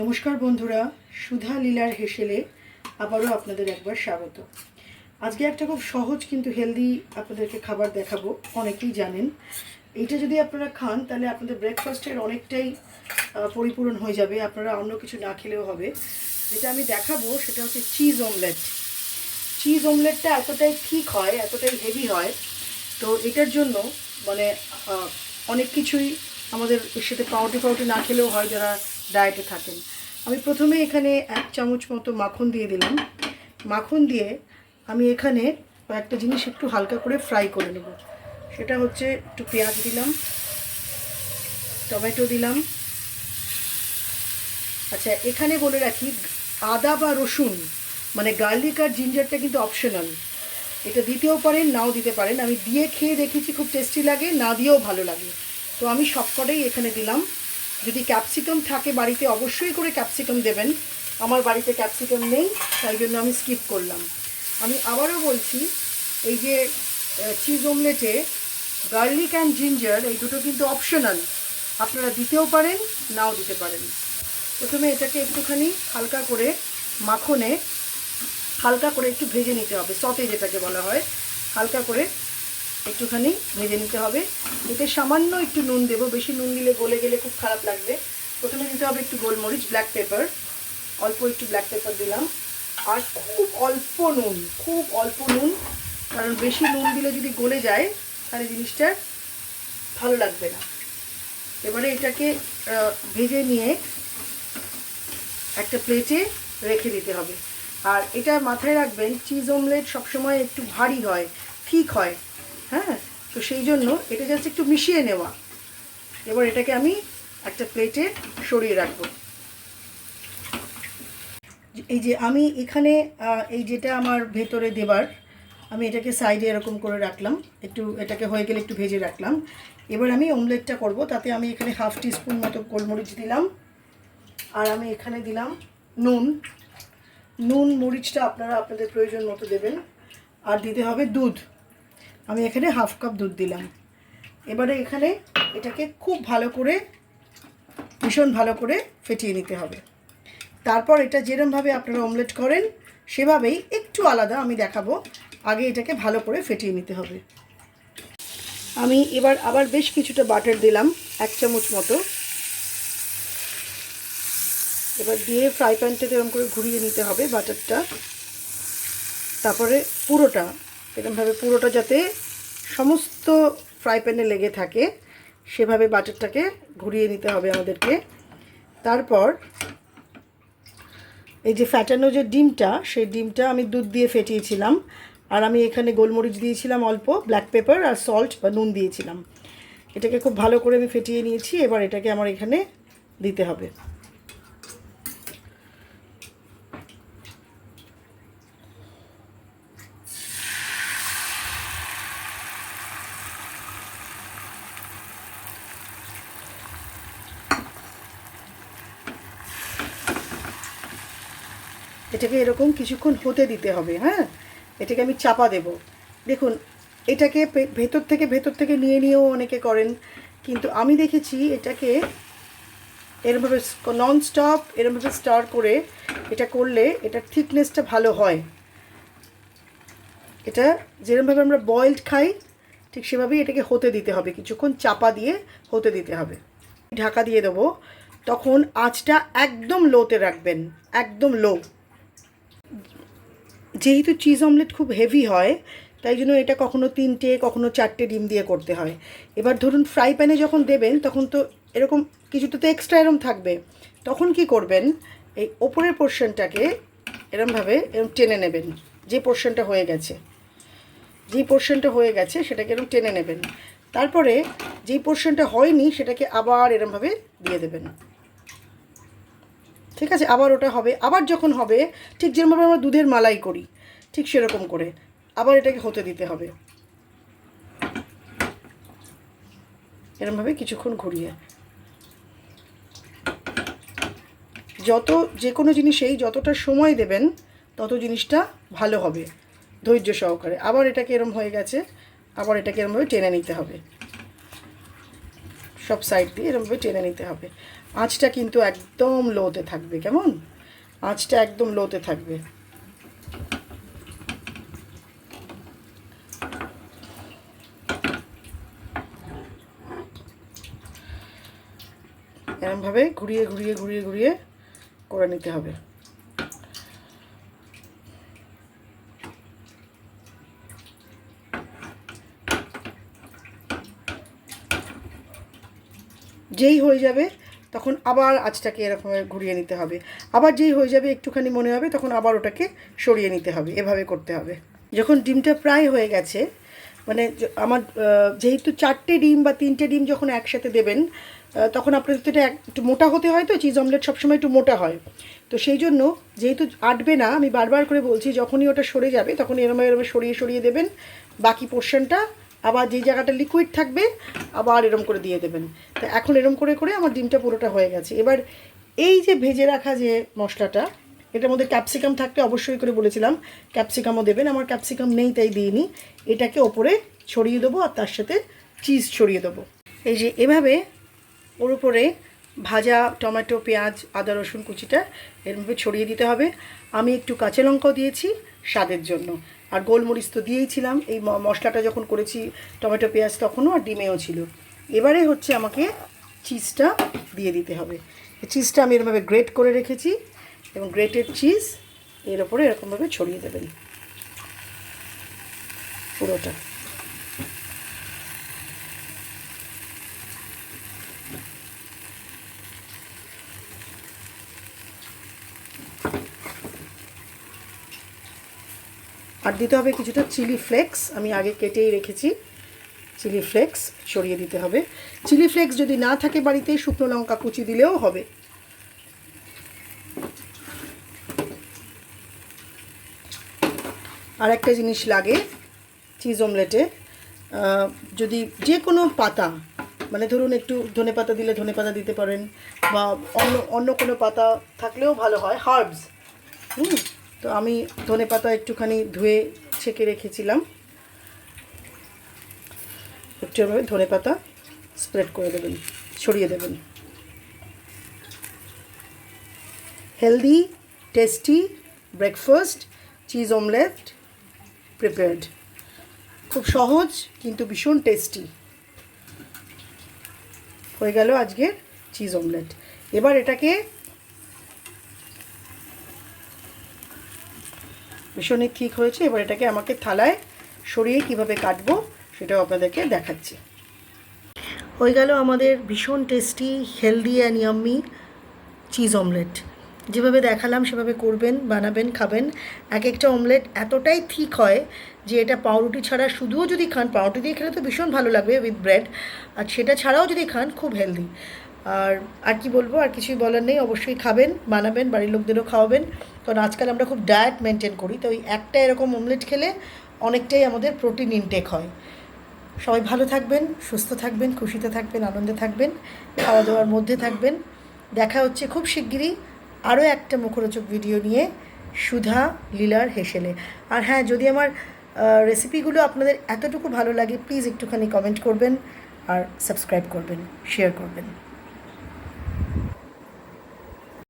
নমস্কার বন্ধুরা, সুধা লীলার হেসেলে আবারও আপনাদের একবার স্বাগত। আজকে একটা খুব সহজ কিন্তু হেলদি আপনাদেরকে খাবার দেখাবো, অনেকেই জানেন। এইটা যদি আপনারা খান, তাহলে আপনাদের ব্রেকফাস্টের অনেকটাই পরিপূরণ হয়ে যাবে, আপনারা অন্য কিছু না খেলেও হবে। যেটা আমি দেখাবো, সেটা হচ্ছে চিজ অমলেট চিজ অমলেটটা এতটাই ঠিক হয়, এতটাই হেভি হয়, তো এটার জন্য মানে অনেক কিছুই আমাদের সাথে পাউটি পাউডি না খেলেও হয়, যারা ডায়েটে থাকেন। আমি প্রথমে এখানে এক চামচ মতো মাখন দিয়ে দিলাম। মাখন দিয়ে আমি এখানে একটা জিনিস একটু হালকা করে ফ্রাই করে নেব। সেটা হচ্ছে একটু পেঁয়াজ দিলাম, টমেটো দিলাম। আচ্ছা এখানে বলে রাখি, আদা বা রসুন মানে গার্লিক আর জিঞ্জারটা কিন্তু অপশনাল। এটা দিতেও পারেন, নাও দিতে পারেন। আমি দিয়ে খেয়ে দেখেছি, খুব টেস্টি লাগে, না দিয়েও ভালো লাগে। তো আমি সবকটাই এখানে দিলাম। যদি ক্যাপসিকাম থাকে বাড়িতে, অবশ্যই করে ক্যাপসিকাম দেবেন। আমার বাড়িতে ক্যাপসিকাম নেই, তাই জন্য আমি স্কিপ করলাম। আমি আবারও বলছি, এই যে চিজ অমলেটে গার্লিক অ্যান্ড জিঞ্জার এই দুটো কিন্তু অপশনাল আপনারা দিতেও পারেন, নাও দিতে পারেন। প্রথমে এটাকে একটুখানি হালকা করে মাখনে, হালকা করে একটু ভেজে নিতে হবে সতে যেটাকে বলা হয়। হালকা করে একটুখানি ভেজে নিতে হবে। এতে সামান্য একটু নুন দেবো। বেশি নুন দিলে গলে গেলে খুব খারাপ লাগবে। প্রথমে দিতে হবে একটু গোলমরিচ ব্ল্যাক পেপার অল্প একটু ব্ল্যাক পেপার দিলাম। আর খুব অল্প নুন, খুব অল্প নুন। কারণ বেশি নুন দিলে যদি গলে যায়, তাহলে জিনিসটা ভালো লাগবে না। এবারে এটাকে ভেজে নিয়ে একটা প্লেটে রেখে দিতে হবে। আর এটা মাথায় রাখবেন, চিজ অমলেট সবসময় একটু ভারী হয়, ঠিক হয়। হ্যাঁ তো সেই জন্য এটা জাস্ট একটু মিশিয়ে নেওয়া। এবার এটাকে আমি একটা প্লেটে সরিয়ে রাখব। এই যে আমি এখানে এই যেটা আমার ভেতরে দেবার, আমি এটাকে সাইডে এরকম করে রাখলাম। একটু, এটাকে হয়ে গেলে একটু ভেজে রাখলাম। এবার আমি অমলেটটা করব, তাতে আমি এখানে হাফ টিস্পুন মতো গোলমরিচ দিলাম। আর আমি এখানে দিলাম নুন। নুন, মরিচটা আপনারা আপনাদের প্রয়োজন মতো দেবেন। আর দিতে হবে দুধ। আমি এখানে হাফ কাপ দুধ দিলাম। এবারে এখানে এটাকে খুব ভালো করে, ভীষণ ভালো করে ফেটিয়ে নিতে হবে। তারপর এটা যেরমভাবে আপনারা অমলেট করেন, সেভাবেই একটু আলাদা আমি দেখাবো। আগে এটাকে ভালো করে ফেটিয়ে নিতে হবে। আমি এবার আবার বেশ কিছুটা বাটার দিলাম, এক চামচ মতো। এবার দিয়ে ফ্রাই প্যানটাকে এরকম করে ঘুরিয়ে নিতে হবে বাটারটা তারপরে পুরোটা এরকমভাবে পুরোটা যাতে সমস্ত ফ্রাই প্যানে লেগে থাকে, সেভাবে বাটারটাকে ঘুরিয়ে নিতে হবে আমাদেরকে। তারপর এই যে ফ্যাটানো যে ডিমটা, সেই ডিমটা আমি দুধ দিয়ে ফেটিয়েছিলাম। আর আমি এখানে গোলমরিচ দিয়েছিলাম অল্প ব্ল্যাক পেপার আর সল্ট বা নুন দিয়েছিলাম। এটাকে খুব ভালো করে আমি ফেটিয়ে নিয়েছি, এবার এটাকে আমার এখানে দিতে হবে। এটাকে এরকম কিছুক্ষণ হতে দিতে হবে হ্যাঁ? এটাকে আমি চাপা দেব। দেখুন, এটাকে ভেতর থেকে ভেতর থেকে নিয়ে নিয়েও অনেকে করেন, কিন্তু আমি দেখেছি এটাকে এরমভাবে নন স্টপ এরমভাবে স্টার করে এটা করলে এটার থিকনেসটা ভালো হয়। এটা যেরমভাবে আমরা বয়েলড খাই, ঠিক সেভাবেই এটাকে হতে দিতে হবে। কিছুক্ষণ চাপা দিয়ে হতে দিতে হবে। ঢাকা দিয়ে দেবো, তখন আঁচটা একদম লোতে রাখবেন, একদম লো যেহেতু চিজ অমলেট খুব হেভি হয়, তাই জন্য এটা কখনো তিনটে, কখনো চারটে ডিম দিয়ে করতে হয়। এবার ধরুন ফ্রাই প্যানে যখন দেবেন, তখন তো এরকম কিছুটা তো এক্সট্রা এরম থাকবে। তখন কি করবেন, এই ওপরের পোর্শনটাকে এরমভাবে এরম টেনে নেবেন, যে পোর্শনটা হয়ে গেছে। যে পোর্শনটা হয়ে গেছে, সেটাকে এরম টেনে নেবেন। তারপরে যেই পোর্শনটা হয়নি, সেটাকে আবার এরমভাবে দিয়ে দেবেন। ঠিক আছে, আবার ওটা হবে, আবার যখন হবে, ঠিক যেরকমভাবে আমরা দুধের মালাই করি, ঠিক সেরকম করে, আবার এটাকে হতে দিতে হবে। এরমভাবে কিছুক্ষণ ঘুরিয়ে। যত যে কোনো জিনিসেই যতটা সময় দেবেন, তত জিনিসটা ভালো হবে, ধৈর্য সহকারে। আবার এটাকে এরম হয়ে গেছে, আবার এটাকে এরমভাবে টেনে নিতে হবে। সব সাইড দিয়ে এরমভাবে টেনে নিতে হবে। আঁচটা কিন্তু একদম লোতে থাকবে, কেমন? আঁচটা একদম লোতে থাকবে। এরমভাবে ঘুরিয়ে ঘুরিয়ে ঘুরিয়ে ঘুরিয়ে করে নিতে হবে। যেই হয়ে যাবে, তখন আবার আঁচটাকে এরকম ঘুরিয়ে নিতে হবে। আবার যেই হয়ে যাবে, একটুখানি মনে হবে, তখন আবার ওটাকে সরিয়ে নিতে হবে। এভাবে করতে হবে। যখন ডিমটা প্রায় হয়ে গেছে মানে আমার যেহেতু চারটে ডিম বা তিনটে ডিম যখন একসাথে দেবেন তখন আপনাদের তো এটা একটু মোটা হতে হয় তো, চিজ অমলেট সবসময় একটু মোটা হয়। তো সেই জন্য যেহেতু আটবে না, আমি বারবার করে বলছি, যখনই ওটা সরে যাবে তখন এরম এরম সরিয়ে সরিয়ে দেবেন। বাকি পোর্শনটা আবার যেই জায়গাটা লিকুইড থাকবে, আবার এরম করে দিয়ে দেবেন। তো এখন এরম করে করে আমার ডিমটা পুরোটা হয়ে গেছে। এবার এই যে ভেজে রাখা যে মশলাটা, এটার মধ্যে ক্যাপসিকাম থাকলে অবশ্যই করে বলেছিলাম ক্যাপসিকামও দেবেন। আমার ক্যাপসিকাম নেই, তাই দিইনি। এটাকে ওপরে ছড়িয়ে দেবো আর তার সাথে চিজ ছড়িয়ে দেবো। এই যে এভাবে ওর উপরে ভাজা টমেটো, পেঁয়াজ, আদা, রসুন কুচিটা এরমভাবে ছড়িয়ে দিতে হবে। আমি একটু কাঁচা লঙ্কাও দিয়েছি স্বাদের জন্য। আর গোলমরিচ তো দিয়েইছিলাম। এই মশলাটা যখন করেছি, টমেটো, পেঁয়াজ তখনও আর ডিমেও ছিল। এবারে হচ্ছে আমাকে চিজটা দিয়ে দিতে হবে। চিজটা আমি এরমভাবে গ্রেট করে রেখেছি এবং গ্রেটেড চিজ এর ওপরে এরকমভাবে ছড়িয়ে দেবেন। পুরোটা। আর দিতে হবে কিছুটা চিলি ফ্লেক্স। আমি আগে কেটেই রেখেছি চিলি ফ্লেক্স, সরিয়ে দিতে হবে। চিলি ফ্লেক্স যদি না থাকে বাড়িতে, শুকনো লঙ্কা কুচি দিলেও হবে। আর একটা জিনিস লাগে, চিজ অমলেটে। যদি যে কোনো পাতা মানে ধরুন একটু ধনে পাতা দিলে ধনে পাতা দিতে পারেন, বা অন্য অন্য কোনো পাতা থাকলেও ভালো হয়, হার্বস। হুম তো আমি ধনে পাতা একটুখানি ধুয়ে ছেঁকে রেখেছিলাম। একটু এভাবে ধনে পাতা স্প্রেড করে দেবেন, ছড়িয়ে দেবেন। Healthy tasty breakfast cheese omelette prepared খুব সহজ, কিন্তু ভীষণ টেস্টি হয়ে গেল আজকের চিজ অমলেট এবার এটাকে ভীষণই ঠিক হয়েছে। এবার এটাকে আমাকে থালায় সরিয়ে কীভাবে কাটবো সেটাও আপনাদেরকে দেখাচ্ছি। হয়ে গেল আমাদের ভীষণ tasty healthy and yummy cheese omelette যেভাবে দেখালাম সেভাবে করবেন, বানাবেন, খাবেন। এক একটা অমলেট এতটাই ঠিক হয় যে এটা পাউরুটি ছাড়া শুধুও যদি খান, পাউরুটি দিয়ে খেলে তো ভীষণ ভালো লাগবে উইথ ব্রেড আর সেটা ছাড়াও যদি খান, খুব হেলদি আর আর কি বলব, আর কিছুই বলার নেই। অবশ্যই খাবেন, বানাবেন, বাড়ির লোকদেরও খাওয়াবেন। কারণ আজকাল আমরা খুব ডায়েট মেনটেন করি, তো ওই একটা এরকম অমলেট খেলে অনেকটাই আমাদের প্রোটিন ইনটেক হয়। সবাই ভালো থাকবেন, সুস্থ থাকবেন, খুশিতে থাকবেন, আনন্দে থাকবেন খাওয়া দাওয়ার মধ্যে থাকবেন। দেখা হচ্ছে খুব শিগগিরই আরও একটা মুখরোচক ভিডিও নিয়ে সুধা, লীলার হেসেলে। আর হ্যাঁ যদি আমার রেসিপিগুলো আপনাদের এতটুকু ভালো লাগে প্লিজ একটুখানি কমেন্ট করবেন আর সাবস্ক্রাইব করবেন শেয়ার করবেন।